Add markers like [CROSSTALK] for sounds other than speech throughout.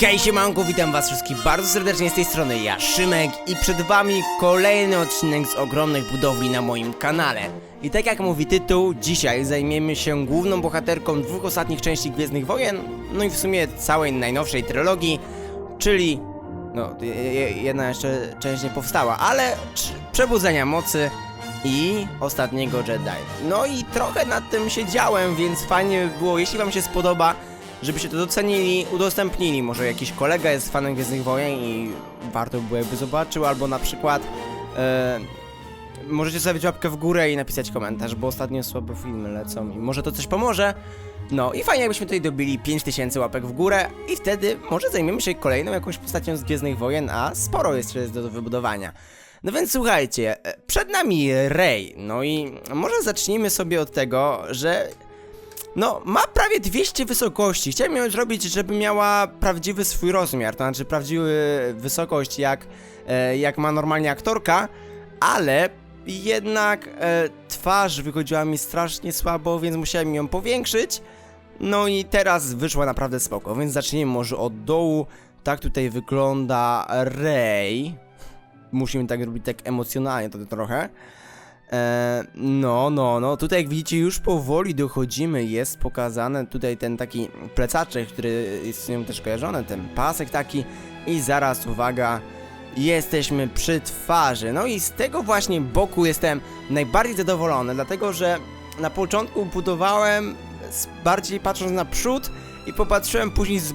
Hej siemanko, witam was wszystkich bardzo serdecznie z tej strony ja, Szymek i przed wami kolejny odcinek z ogromnych budowli na moim kanale. I tak jak mówi tytuł, dzisiaj zajmiemy się główną bohaterką dwóch ostatnich części Gwiezdnych Wojen, no i w sumie całej najnowszej trylogii, czyli... No, je- je- jedna jeszcze część nie powstała, ale Przebudzenia Mocy i Ostatniego Jedi. No i trochę nad tym siedziałem, więc fajnie by było, jeśli wam się spodoba, żebyście to docenili, udostępnili. Może jakiś kolega jest fanem Gwiezdnych Wojen i warto by było jakby zobaczył, albo na przykład e, możecie zostawić łapkę w górę i napisać komentarz, bo ostatnio słabe filmy lecą i może to coś pomoże. No i fajnie jakbyśmy tutaj dobili 5000 łapek w górę i wtedy może zajmiemy się kolejną jakąś postacią z Gwiezdnych Wojen, a sporo jeszcze jest do wybudowania. No więc słuchajcie, e, przed nami Rey, no i może zacznijmy sobie od tego, że no, ma prawie 200 wysokości. Chciałem ją zrobić, żeby miała prawdziwy swój rozmiar, to znaczy prawdziwy wysokość jak, e, jak ma normalnie aktorka, ale jednak e, twarz wychodziła mi strasznie słabo, więc musiałem ją powiększyć. No i teraz wyszła naprawdę spoko, więc zacznijmy może od dołu. Tak tutaj wygląda Rey. Musimy tak robić tak emocjonalnie to trochę. E, no, no, no, tutaj jak widzicie już powoli dochodzimy, jest pokazany tutaj ten taki plecaczek, który jest z nią też kojarzony, ten pasek taki i zaraz, uwaga, jesteśmy przy twarzy. No i z tego właśnie boku jestem najbardziej zadowolony, dlatego że na początku budowałem bardziej patrząc na przód i popatrzyłem później z,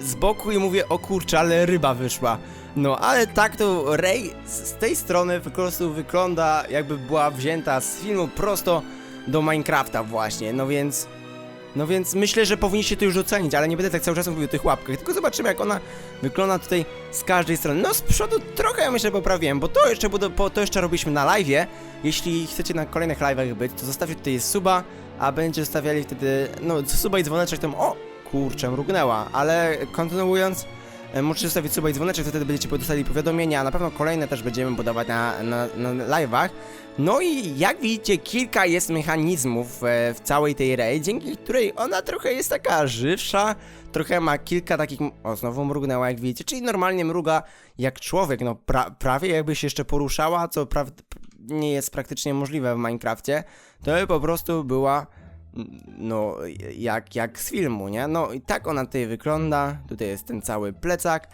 z boku i mówię, o kurczę, ale ryba wyszła. No, ale tak to Rey z tej strony po prostu wygląda jakby była wzięta z filmu prosto do Minecrafta właśnie, no więc... No więc myślę, że powinniście to już ocenić, ale nie będę tak cały czas mówił o tych łapkach, tylko zobaczymy jak ona wygląda tutaj z każdej strony. No z przodu trochę ja myślę poprawiłem, bo to jeszcze, to jeszcze robiliśmy na live'ie. Jeśli chcecie na kolejnych live'ach być, to zostawcie tutaj suba, a będziecie zostawiali wtedy, no suba i dzwoneczek tam, o kurczę, mrugnęła, ale kontynuując, Możecie zostawić suba i dzwoneczek, wtedy będziecie dostali powiadomienia, a na pewno kolejne też będziemy budować na, na, na live'ach. No i jak widzicie, kilka jest mechanizmów e, w całej tej rej, dzięki której ona trochę jest taka żywsza, trochę ma kilka takich... O, znowu mrugnęła, jak widzicie, czyli normalnie mruga jak człowiek, no pra, prawie jakby się jeszcze poruszała, co pra, nie jest praktycznie możliwe w Minecrafcie, to by po prostu była no, jak, jak z filmu, nie? No i tak ona tutaj wygląda, tutaj jest ten cały plecak,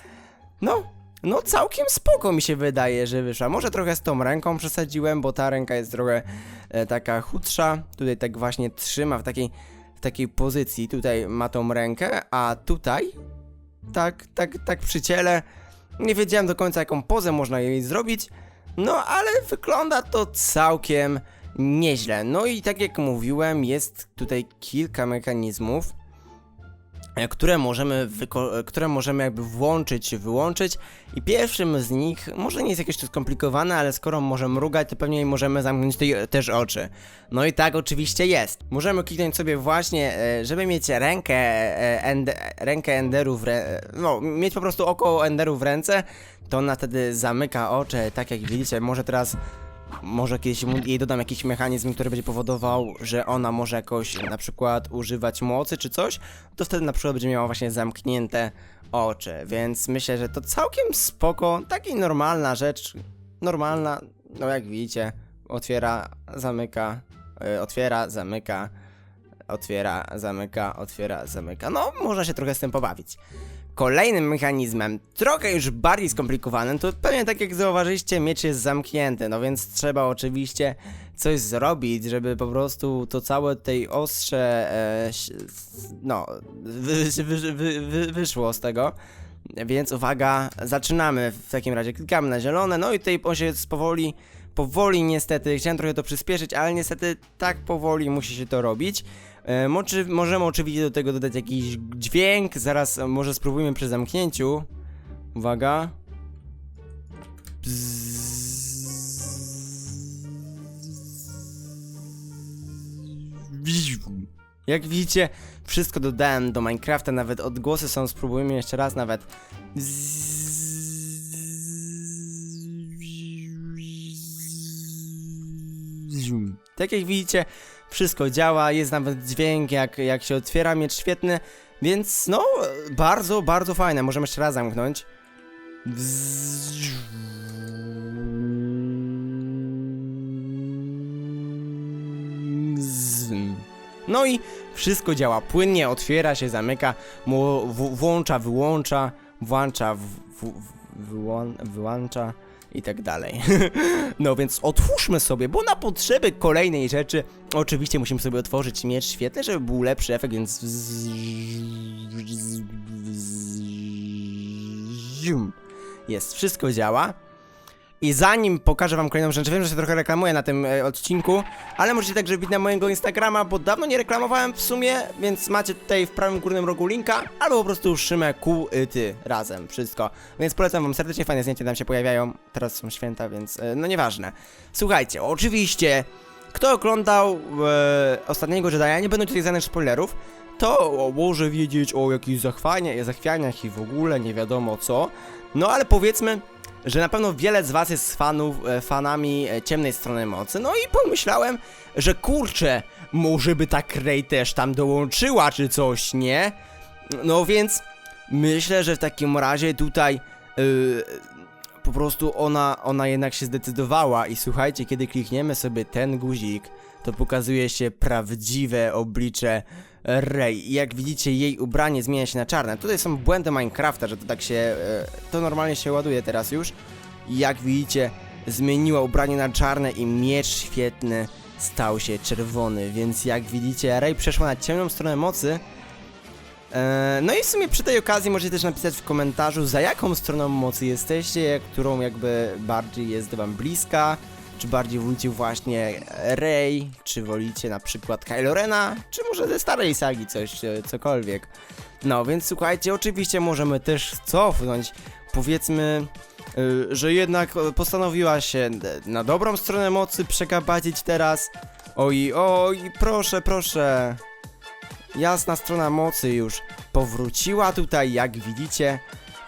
no, no całkiem spoko mi się wydaje, że wyszła, może trochę z tą ręką przesadziłem, bo ta ręka jest trochę e, taka chudsza, tutaj tak właśnie trzyma w takiej, w takiej pozycji, tutaj ma tą rękę, a tutaj, tak, tak, tak przy ciele, nie wiedziałem do końca jaką pozę można jej zrobić, no ale wygląda to całkiem nieźle. No i tak jak mówiłem, jest tutaj kilka mechanizmów, e, które możemy, e, które możemy jakby włączyć, wyłączyć i pierwszym z nich, może nie jest jakieś to skomplikowane, ale skoro może mrugać, to pewnie możemy zamknąć tutaj też oczy. No i tak oczywiście jest. Możemy kliknąć sobie właśnie, e, żeby mieć rękę, e, ende, rękę Enderu w rę- no, mieć po prostu oko Enderu w ręce, to ona wtedy zamyka oczy, tak jak widzicie, może teraz może kiedyś jej dodam jakiś mechanizm, który będzie powodował, że ona może jakoś na przykład używać mocy czy coś, to wtedy na przykład będzie miała właśnie zamknięte oczy, więc myślę, że to całkiem spoko, taka normalna rzecz, normalna, no jak widzicie, otwiera, zamyka, y, otwiera, zamyka, otwiera, zamyka, otwiera, zamyka, no można się trochę z tym pobawić. Kolejnym mechanizmem, trochę już bardziej skomplikowanym, to pewnie tak jak zauważyliście, miecz jest zamknięty, no więc trzeba oczywiście coś zrobić, żeby po prostu to całe tej ostrze, e, no, wy, wy, wy, wy, wyszło z tego. Więc uwaga, zaczynamy w takim razie, klikamy na zielone, no i tutaj on się powoli, powoli niestety, chciałem trochę to przyspieszyć, ale niestety tak powoli musi się to robić. E, moczy, możemy oczywiście do tego dodać jakiś dźwięk, zaraz może spróbujmy przy zamknięciu. Uwaga. Jak widzicie, wszystko dodałem do Minecrafta, nawet odgłosy są, spróbujmy jeszcze raz nawet. Tak jak widzicie, wszystko działa, jest nawet dźwięk, jak, jak się otwiera miecz świetny. Więc no, bardzo, bardzo fajne. Możemy jeszcze raz zamknąć. No i wszystko działa płynnie, otwiera się, zamyka, włącza, wyłącza, włącza, w- w- wyłą- wyłącza i tak dalej. No więc otwórzmy sobie, bo na potrzeby kolejnej rzeczy oczywiście musimy sobie otworzyć miecz świetny, żeby był lepszy efekt, więc jest, wszystko działa. I zanim pokażę wam kolejną rzecz, wiem, że się trochę reklamuję na tym e, odcinku, ale możecie także wbić na mojego Instagrama, bo dawno nie reklamowałem w sumie, więc macie tutaj w prawym górnym rogu linka, albo po prostu Szymę, Ku, y, Ty, razem, wszystko. Więc polecam wam serdecznie, fajne zdjęcia tam się pojawiają, teraz są święta, więc e, no nieważne. Słuchajcie, oczywiście, kto oglądał e, ostatniego Jedi'a, nie będą tutaj żadnych spoilerów, to może wiedzieć o jakichś zachwania, zachwianiach i w ogóle nie wiadomo co, no ale powiedzmy, że na pewno wiele z was jest fanów, e, fanami e, ciemnej strony mocy. No i pomyślałem, że kurczę, może by ta Rey też tam dołączyła czy coś, nie? No więc myślę, że w takim razie tutaj yy, po prostu ona, ona jednak się zdecydowała i słuchajcie, kiedy klikniemy sobie ten guzik, to pokazuje się prawdziwe oblicze Rey. I jak widzicie, jej ubranie zmienia się na czarne. Tutaj są błędy Minecrafta, że to tak się. e, To normalnie się ładuje teraz już. Jak widzicie, zmieniła ubranie na czarne i miecz świetny stał się czerwony. Więc jak widzicie, Rey przeszła na ciemną stronę mocy. E, No i w sumie przy tej okazji możecie też napisać w komentarzu, za jaką stroną mocy jesteście, którą jakby bardziej jest wam bliska. Czy bardziej wolicie właśnie Rey, czy wolicie na przykład Kylo Rena, czy może ze starej sagi coś, e, cokolwiek. No więc słuchajcie, oczywiście możemy też cofnąć, powiedzmy, y, że jednak e, postanowiła się na dobrą stronę mocy przekabacić teraz. Oj, oj, proszę, proszę. Jasna strona mocy już powróciła tutaj, jak widzicie.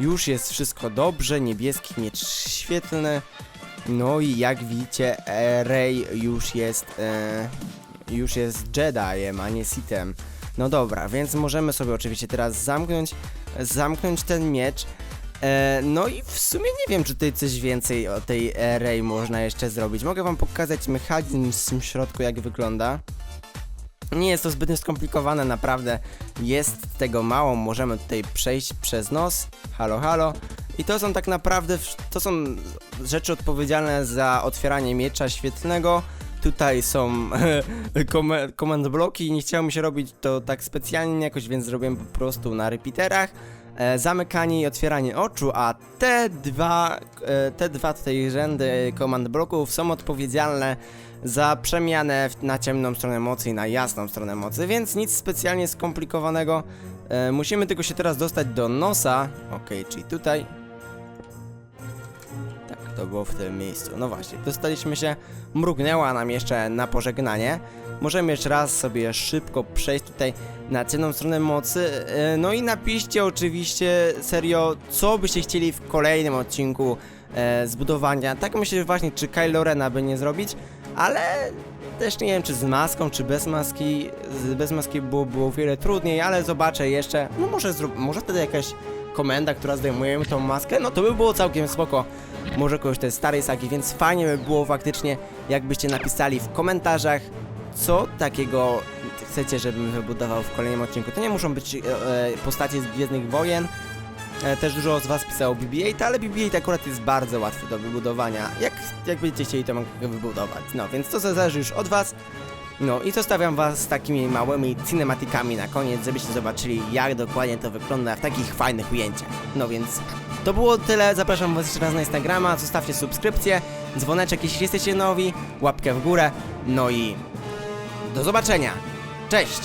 Już jest wszystko dobrze, niebieski miecz świetlny. No i jak widzicie, e, Rey już jest, e, już jest Jediem, a nie Sithem. No dobra, więc możemy sobie oczywiście teraz zamknąć, zamknąć ten miecz. E, no i w sumie nie wiem, czy tutaj coś więcej o tej e, Rey można jeszcze zrobić. Mogę wam pokazać mechanizm w środku, jak wygląda. Nie jest to zbytnio skomplikowane, naprawdę jest tego mało. Możemy tutaj przejść przez nos. Halo, halo. I to są tak naprawdę, to są rzeczy odpowiedzialne za otwieranie miecza świetlnego. Tutaj są [LAUGHS] kome- command bloki. Nie chciało mi się robić to tak specjalnie jakoś, więc zrobiłem po prostu na repeaterach. E, zamykanie i otwieranie oczu, a te dwa, e, te dwa tutaj rzędy command bloków są odpowiedzialne za przemianę na ciemną stronę mocy i na jasną stronę mocy, więc nic specjalnie skomplikowanego. E, musimy tylko się teraz dostać do nosa. Okej, czyli tutaj. To było w tym miejscu. No właśnie, dostaliśmy się. Mrugnęła nam jeszcze na pożegnanie. Możemy jeszcze raz sobie szybko przejść tutaj na ciemną stronę mocy. E, No i napiszcie oczywiście serio, co byście chcieli w kolejnym odcinku e, zbudowania. Tak myślę że właśnie, czy Kylo by nie zrobić, ale też nie wiem, czy z maską, czy bez maski. Bez maski było, było wiele trudniej, ale zobaczę jeszcze. No może, może wtedy jakaś komenda, która zdejmuje tą maskę, no to by było całkiem spoko. Może kogoś tej starej sagi, więc fajnie by było faktycznie, jakbyście napisali w komentarzach, co takiego chcecie, żebym wybudował w kolejnym odcinku. To nie muszą być e, e, postacie z Gwiezdnych Wojen. E, też dużo z was pisało BB-8, ale BB-8 akurat jest bardzo łatwy do wybudowania. Jak, jak będziecie chcieli, to mogę wybudować. No, więc to zależy już od was. No i zostawiam was z takimi małymi cinematikami na koniec, żebyście zobaczyli, jak dokładnie to wygląda w takich fajnych ujęciach. No więc to było tyle. Zapraszam was jeszcze raz na Instagrama, zostawcie subskrypcję, dzwoneczek, jeśli jesteście nowi, łapkę w górę. No i do zobaczenia. Cześć!